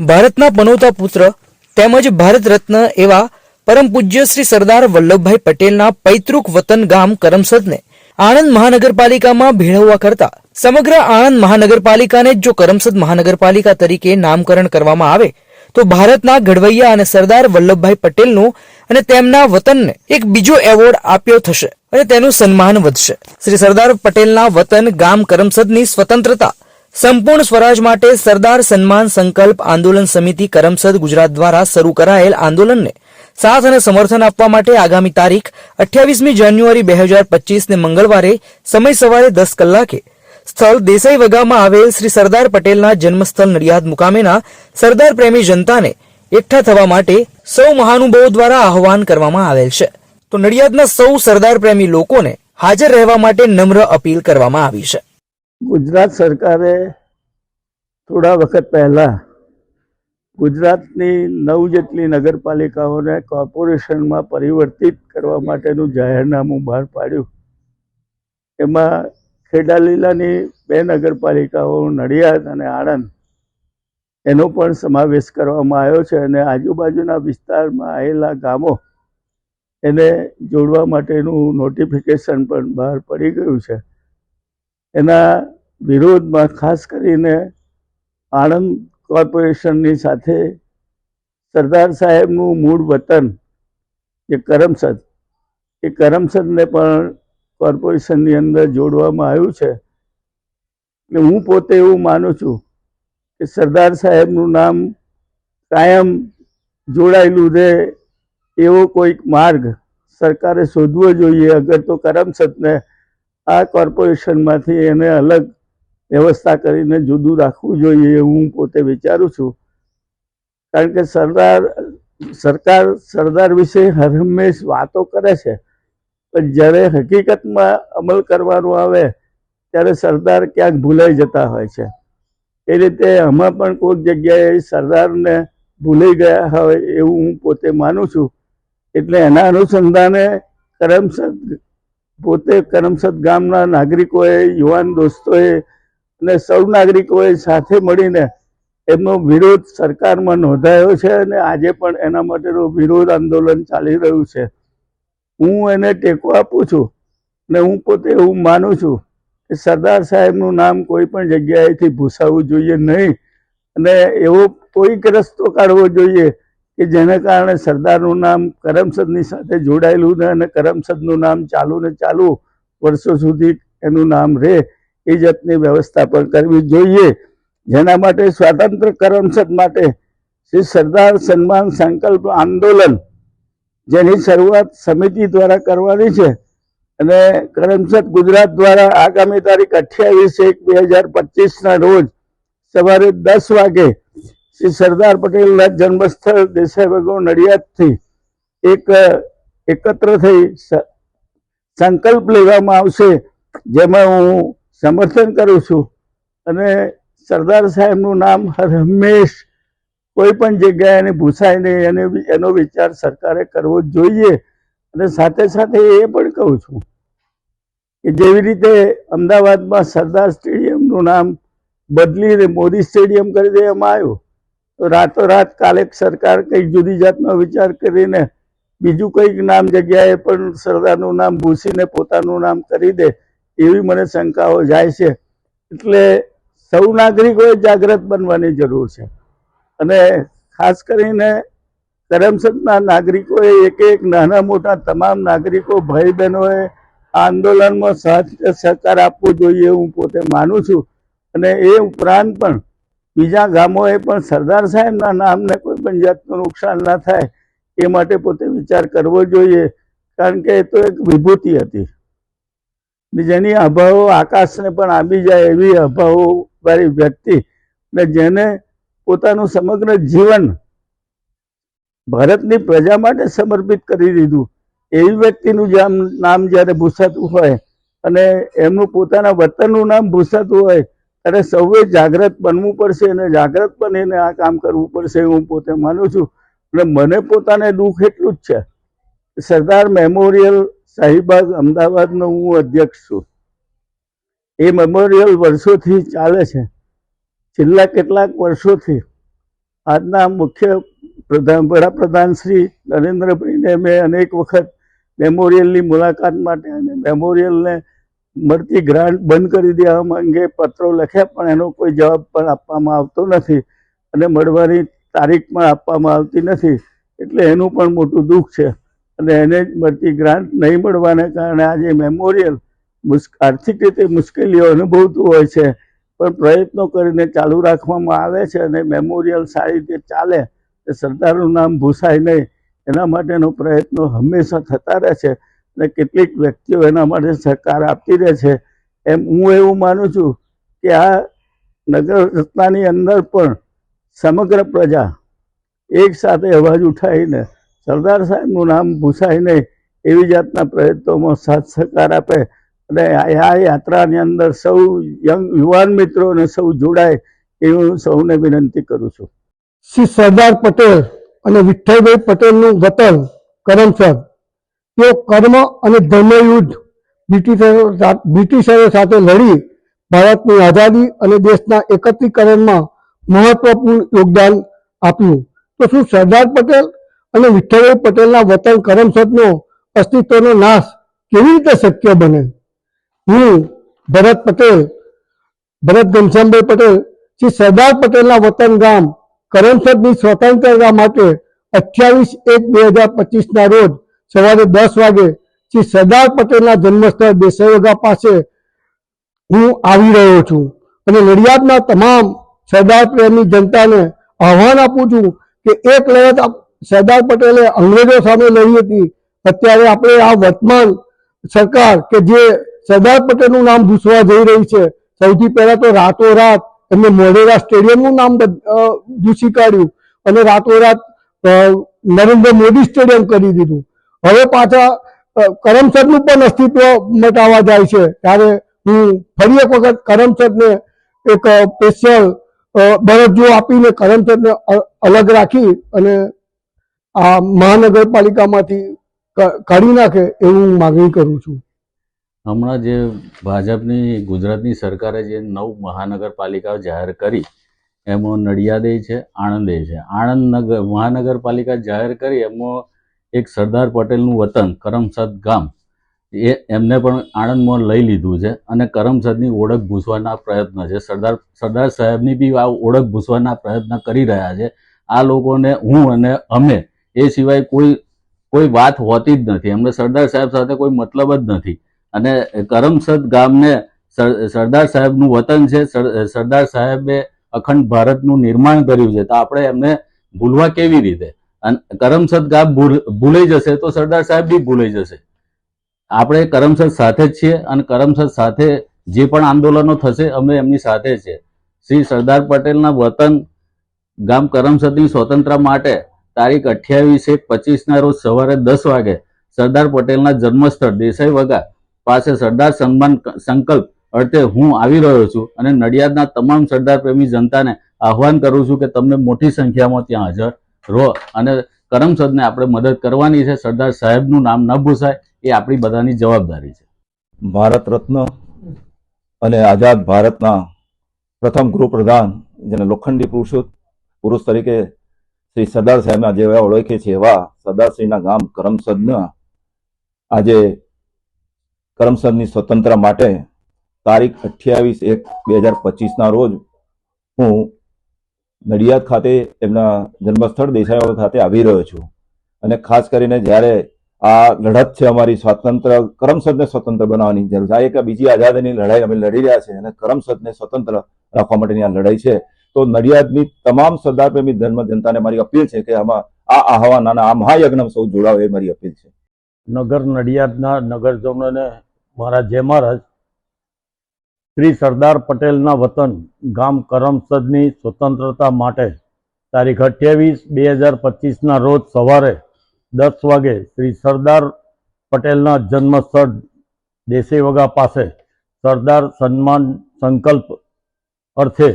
ભારતના પનોતા પુત્ર તેમજ ભારત રત્ન એવા પરમ પૂજ્ય શ્રી સરદાર વલ્લભભાઈ પટેલના પૈતૃક વતન ગામ કરમસદને આણંદ મહાનગરપાલિકામાં ભેળવવા કરતા સમગ્ર આણંદ મહાનગરપાલિકાને જો કરમસદ મહાનગરપાલિકા તરીકે નામકરણ કરવામાં આવે, તો ભારતના ઘડવૈયા અને સરદાર વલ્લભભાઈ પટેલનું અને તેમના વતનને એક બીજો એવોર્ડ આપ્યો થશે અને તેનું સન્માન વધશે. શ્રી સરદાર પટેલના વતન ગામ કરમસદની સ્વતંત્રતા સંપૂર્ણ સ્વરાજ માટે સરદાર સન્માન સંકલ્પ આંદોલન સમિતિ કરમસદ ગુજરાત દ્વારા શરૂ કરાયેલ આંદોલનને સાથ અને સમર્થન આપવા માટે આગામી તારીખ અઠ્યાવીસમી જાન્યુઆરી બે હજાર પચીસને મંગળવારે સમય સવારે દસ કલાકે સ્થળ દેસાઈ વગામાં આવેલ શ્રી સરદાર પટેલના જન્મસ્થળ નડિયાદ મુકામેના સરદાર પ્રેમી જનતાને એકઠા થવા માટે સૌ મહાનુભાવો દ્વારા આહવાન કરવામાં આવેલ છે. તો નડિયાદના સૌ સરદાર પ્રેમી લોકોને હાજર રહેવા માટે નમ્ર અપીલ કરવામાં આવી છે. ગુજરાત સરકારે થોડા વખત પહેલાં ગુજરાતની નવ જેટલી નગરપાલિકાઓને કોર્પોરેશનમાં પરિવર્તિત કરવા માટેનું જાહેરનામું બહાર પાડ્યું. એમાં ખેડાલીલાની બે નગરપાલિકાઓ, નડિયાદ અને આણંદ, એનો પણ સમાવેશ કરવામાં આવ્યો છે અને આજુબાજુના વિસ્તારમાં આવેલા ગામો એને જોડવા માટેનું નોટિફિકેશન પણ બહાર પડી ગયું છે. એના વિરોધમાં ખાસ કરીને આણંદ કોર્પોરેશનની સાથે સરદાર સાહેબનું મૂળ વતન, જે કરમસદ, એ કરમસદને પણ કોર્પોરેશનની અંદર જોડવામાં આવ્યું છે. એટલે હું પોતે એવું માનું છું કે સરદાર સાહેબનું નામ કાયમ જોડાયેલું રહે એવો કોઈક માર્ગ સરકારે શોધવો જોઈએ. અગર તો કરમસદને આ કોર્પોરેશનમાંથી એને અલગ વ્યવસ્થા કરીને જુદું રાખવું જોઈએ એવું હું પોતે વિચારું છું. કારણ કે સરદાર, સરકાર, સરદાર વિશે હર હંમેશ વાતો કરે છે. પણ જ્યારે હકીકતમાં અમલ કરવાનું આવે, ત્યારે સરદાર ક્યાંક ભૂલાઈ જતા હોય છે. એ રીતે આમાં પણ કોઈક જગ્યાએ સરદારને ભૂલાઈ ગયા હોય એવું હું પોતે માનું છું. એટલે એના અનુસંધાને કરમસદ, પોતે કરમસદ ગામના નાગરિકોએ, યુવાન દોસ્તોએ અને સૌ નાગરિકોએ સાથે મળીને એમનો વિરોધ સરકારમાં નોંધાયો છે અને આજે પણ એના માટેનું વિરોધ આંદોલન ચાલી રહ્યું છે. હું એને ટેકો આપું છું ને હું પોતે એવું માનું છું કે સરદાર સાહેબનું નામ કોઈ પણ જગ્યાએથી ભૂસાવવું જોઈએ નહીં અને એવો કોઈક રસ્તો કાઢવો જોઈએ કે જેને કારણે સરદારનું નામ કરમસદની સાથે જોડાયેલું ને અને કરમસદનું નામ ચાલુ ને ચાલુ વર્ષો સુધી એનું નામ રહે. એ જાતની વ્યવસ્થા પણ કરવી જોઈએ. જેના માટે સ્વાતંત્ર કરમસદ માટે શ્રી સરદાર સન્માન સંકલ્પ આંદોલન જેની શરૂઆત સમિતિ દ્વારા કરવાની છે અને કરમસદ ગુજરાત દ્વારા આગામી તારીખ અઠ્યાવીસ એક બે હજાર પચીસના રોજ સવારે દસ વાગે શ્રી સરદાર પટેલના જન્મસ્થળ દેસાઈ ભગવ નડિયાદથી એક, એકત્ર થઈ સંકલ્પ લેવામાં આવશે. જેમાં હું સમર્થન કરું છું. અને સરદાર સાહેબનું નામ હર હંમેશ કોઈ પણ જગ્યાએ એને ભૂસાય નહીં. એને એનો વિચાર સરકારે કરવો જોઈએ. અને સાથે સાથે એ પણ કહું છું કે જેવી રીતે અમદાવાદમાં સરદાર સ્ટેડિયમનું નામ બદલીને મોદી સ્ટેડિયમ કરી દેવામાં આવ્યું, તો રાતોરાત કાલે સરકાર કંઈક જુદી જાતનો વિચાર કરીને બીજું કંઈક નામ જગ્યાએ પણ સરદારનું નામ ભૂસીને પોતાનું નામ કરી દે. એવી મને શંકાઓ જાય છે. એટલે સૌ નાગરિકોએ જાગૃત બનવાની જરૂર છે. અને ખાસ કરીને કરમસદના નાગરિકોએ એક એક નાના મોટા તમામ નાગરિકો ભાઈ બહેનોએ આંદોલનમાં સહકાર આપવો જોઈએ હું પોતે માનું છું. અને એ ઉપરાંત પણ બીજા ગામોએ પણ સરદાર સાહેબના નામને કોઈ પણ જાતનું નુકસાન ના થાય એ માટે પોતે વિચાર કરવો જોઈએ. કારણ કે એ તો એક વિભૂતિ હતી. જેની અભાવો આકાશને પણ આવી જાય એવી અભાવો વાળી વ્યક્તિ ને જેને પોતાનું સમગ્ર જીવન ભારતની પ્રજા માટે સમર્પિત કરી દીધું. એવી વ્યક્તિનું જામ નામ જ્યારે ભૂસાતું હોય અને એમનું પોતાના વતનનું નામ ભૂસાતું હોય, ત્યારે સૌએ જાગ્રત બનવું પડશે અને જાગ્રત બનીને આ કામ કરવું પડશે હું પોતે માનું છું. અને મને પોતાને દુઃખ એટલું જ છે. સરદાર મેમોરિયલ શાહીબાગ અમદાવાદનો હું અધ્યક્ષ છું. એ મેમોરિયલ વર્ષોથી ચાલે છે. છેલ્લા કેટલાક વર્ષોથી આજના મુખ્ય પ્રધાન, વડાપ્રધાન શ્રી નરેન્દ્રભાઈને મેં અનેક વખત મેમોરિયલની મુલાકાત માટે અને મેમોરિયલને મળતી ગ્રાન્ટ બંધ કરી દેવા અંગે પત્રો લખ્યા, પણ એનો કોઈ જવાબ પણ આપવામાં આવતો નથી અને મળવાની તારીખ પણ આપવામાં આવતી નથી. એટલે એનું પણ મોટું દુઃખ છે. અને એને જ મળતી ગ્રાન્ટ નહીં મળવાને કારણે આજે મેમોરિયલ આર્થિક રીતે મુશ્કેલીઓ અનુભવતું હોય છે. પણ પ્રયત્નો કરીને ચાલુ રાખવામાં આવે છે અને મેમોરિયલ સારી રીતે ચાલે એ સરદારનું નામ ભૂસાય નહીં. એના માટેનો પ્રયત્નો હંમેશા થતા રહે છે અને કેટલીક વ્યક્તિઓ એના માટે સહકાર આપતી રહે છે. એમ હું એવું માનું છું કે આ નગર રત્નાની અંદર પણ સમગ્ર પ્રજા એક સાથે અવાજ ઉઠાવીને સરદાર સાહેબનું નામ ભૂસાય નહીં એવી જાતના પ્રયત્નોમાં સાથ સહકાર આપે અને આ યાત્રાની અંદર સૌ યંગ યુવાન મિત્રોને સૌ જોડાય એવી હું સૌને વિનંતી કરું છું. શ્રી સરદાર પટેલ અને વિઠ્ઠલભાઈ પટેલનું વતન કરમસર તેઓ કર્મ અને ધર્મયુદ્ધ બ્રિટિશરો બ્રિટિશરો સાથે લડી ભારતની આઝાદી અને દેશના એકત્રીકરણમાં મહત્વપૂર્ણ યોગદાન આપ્યું. તો શું સરદાર પટેલ અને વિઠ્ઠલભાઈ પટેલના વતન કરમસદનો અસ્તિત્વનો નાશ કેવી રીતે શક્ય બને? હું ભરત પટેલ, ભરત ઘનશ્યામભાઈ પટેલ, શ્રી સરદાર પટેલના વતન ગામ કરમસદની સ્વતંત્રતા માટે અઠ્યાવીસ એક બે હજાર પચીસના રોજ સવારે દસ વાગે શ્રી સરદાર પટેલના જન્મસ્થળ દેસાઈવગા પાસે હું આવી રહ્યો છું. અને નડિયાદના તમામ સરદાર પ્રેમી જનતાને આહવાન આપું છું કે એક લડત સરદાર પટેલે અંગ્રેજો સામે લડી હતી. અત્યારે આપણે આ વર્તમાન સરકાર કે જે સરદાર પટેલનું નામ ભૂસવા જઈ રહી છે, સૌથી પહેલા તો રાતોરાત એમને મોઢેરા સ્ટેડિયમનું નામ ભૂસી કાઢ્યું અને રાતોરાત નરેન્દ્ર મોદી સ્ટેડિયમ કરી દીધું. હવે પાછા કરમસદનું પણ અસ્તિત્વ મટાવા જાય છે. ત્યારે હું ફરી એક વખત કરમસદને એક સ્પેશિયલ દરજ્જો આપીને કરમસદને અલગ રાખી અને આ મહાનગરપાલિકામાંથી કાઢી નાખે એવું હું માગણી કરું છું. હમણાં જે ભાજપની, ગુજરાતની સરકારે જે નવ મહાનગરપાલિકાઓ જાહેર કરી, એમાં નડિયાદે છે, આણંદે છે. આણંદ નગર મહાનગરપાલિકા જાહેર કરી, એમાં એક સરદાર પટેલનું વતન, કરમસદ ગામ, એ એમને પણ આણંદમાં લઈ લીધું છે અને કરમસદની ઓળખ ભૂસવાના પ્રયત્ન છે. સરદાર સરદાર સાહેબની બી આ ઓળખ ભૂસવાના પ્રયત્ન કરી રહ્યા છે. આ લોકોને હું અને અમે એ સિવાય કોઈ કોઈ વાત હોતી જ નથી. એમને સરદાર સાહેબ સાથે કોઈ મતલબ જ નથી. અને કરમસદ ગામને સર- સરદાર સાહેબનું વતન છે, સર- સરદાર સાહેબે અખંડ ભારતનું નિર્માણ કર્યું છે, તો આપણે એમને ભૂલવા કેવી રીતે? અને, કરમસદ ગામ ભૂલાઈ જશે તો સરદાર સાહેબ બી ભૂલાઈ જશે. આપણે કરમસદ સાથે જ છીએ અને કરમસદ સાથે જે પણ આંદોલનો થશે, અમે એમની સાથે છે શ્રી સરદાર પટેલના વતન ગામ કરમસદની સ્વતંત્ર માટે તારીખ અઠ્યાવીસ એક પચીસના રોજ સવારે દસ વાગે સરદાર પટેલના જન્મસ્થળ દેસાઈ વગા પાસે સરદાર સન્માન સંકલ્પ અર્થે હું આવી રહ્યો છું અને નડિયાદના તમામ સરદાર પ્રેમી જનતાને આહવાન કરું છું કે તમને મોટી સંખ્યામાં ત્યાં હાજર રહો અને કરમસદને આપણે મદદ કરવાની છે. સરદાર સાહેબનું નામ ન ભૂસાય, એ આપણી બધાની જવાબદારી છે. ભારત રત્ન અને આઝાદ ભારતના પ્રથમ ગૃહપ્રધાન જેને લોખંડી પુરુષો પુરુષ તરીકે શ્રી સરદાર સાહેબના જેવા ઓળખે છે એવા સરદારશ્રીના ગામ કરમસદના આજે કરમસદની સ્વતંત્ર માટે તારીખ અઠ્યાવીસ એક બે હજાર પચીસના રોજ હું નડિયાદ ખાતે એમના જન્મસ્થળ દેસાઈવાડ ખાતે આવી રહ્યો છું. અને ખાસ કરીને જ્યારે આ લડત છે અમારી સ્વાતંત્ર કરમસદને સ્વતંત્ર બનાવવાની જરૂર છે. આ એક બીજી આઝાદીની લડાઈ અમે લડી રહ્યા છે અને કરમસદને સ્વતંત્ર રાખવા માટેની આ લડાઈ છે. તો નડિયાદની તમામ સરદાર પ્રેમી ધર્મ જનતાને મારી અપીલ છે કે આમાં આ આહવાન અને આ મહાયજ્ઞમાં સૌ જોડાવ એ મારી અપીલ છે. નગર નડિયાદના નગરજનોને મારા જય મહારાજ શ્રી સરદાર પટેલના વતન ગામ કરમસદની સ્વતંત્રતા માટે તારીખ અઠ્યાવીસ બે હજાર પચીસના રોજ સવારે દસ વાગે શ્રી સરદાર પટેલના જન્મસ્થળ દેશીવગા પાસે સરદાર સન્માન સંકલ્પ અર્થે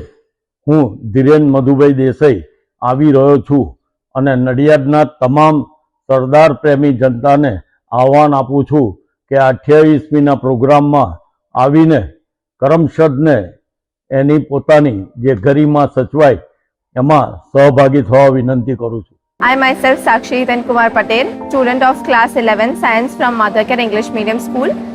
હું ધીરેન મધુભાઈ દેસાઈ આવી રહ્યો છું અને નડિયાદના તમામ સરદાર પ્રેમી જનતાને આહવાન આપું છું કે અઠ્યાવીસમીના પ્રોગ્રામમાં આવીને કરમસદને એની પોતાની જે ગરિમા સચવાય એમાં સહભાગી થવા વિનંતી કરું છું I myself Sakshi Kumar Patel, student of class 11 science from Mothercare English Medium School.